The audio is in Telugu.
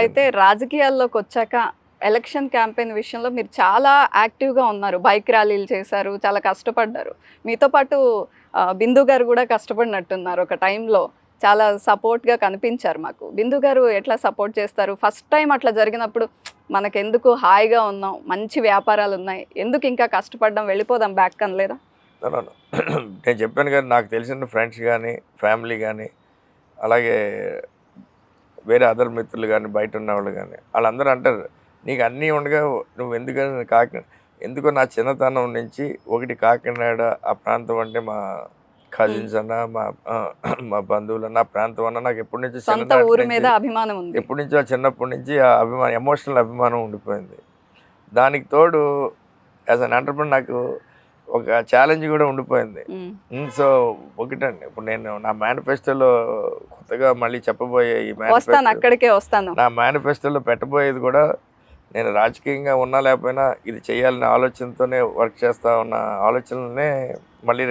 అయితే రాజకీయాల్లోకి వచ్చాక ఎలక్షన్ క్యాంపెయిన్ విషయంలో మీరు చాలా యాక్టివ్గా ఉన్నారు. బైక్ ర్యాలీలు చేశారు చాలా కష్టపడ్డారు. మీతో పాటు బిందు గారు కూడా కష్టపడినట్టున్నారు ఒక టైంలో. చాలా సపోర్ట్గా కనిపించారు మాకు. బిందు గారు ఎట్లా సపోర్ట్ చేస్తారు? ఫస్ట్ టైం అట్లా జరిగినప్పుడు మనకెందుకు హాయిగా ఉన్నాం మంచి వ్యాపారాలు ఉన్నాయి ఎందుకు ఇంకా కష్టపడడం వెళ్ళిపోదాం బ్యాక్ అనలేదా. నేను చెప్పాను కానీ నాకు తెలిసిన ఫ్రెండ్స్ కానీ ఫ్యామిలీ కానీ అలాగే వేరే అదర్ మిత్రులు కానీ బయట ఉన్న వాళ్ళు కానీ వాళ్ళందరూ అంటారు నీకు అన్నీ ఉండగా నువ్వు ఎందుకని కాకి ఎందుకో నా చిన్నతనం నుంచి ఒకటి కాకినాడ ఆ ప్రాంతం అంటే మా కజిన్స్ అన్న మా మా బంధువులు నా ప్రాంతం అన్న నాకు ఎప్పటి నుంచి మీద అభిమానం ఉంది. ఎప్పటి నుంచో చిన్నప్పటి నుంచి ఆ అభిమానం ఎమోషనల్ అభిమానం ఉండిపోయింది. దానికి తోడు యాజ్ అన్ ఎంటర్ప్రినర్ నాకు ఒక ఛాలెంజ్ కూడా ఉండిపోయింది. సో ఒకటండి ఇప్పుడు నేను నా మేనిఫెస్టోలో కొత్తగా మళ్ళీ చెప్పబోయే ఈ వస్తాను అక్కడికే వస్తాను నా మేనిఫెస్టోలో పెట్టబోయేది కూడా నేను రాజకీయంగా ఉన్నా లేకపోయినా ఇది చేయాలనే ఆలోచనతోనే వర్క్ చేస్తా ఉన్న ఆలోచనలనే మళ్ళీ.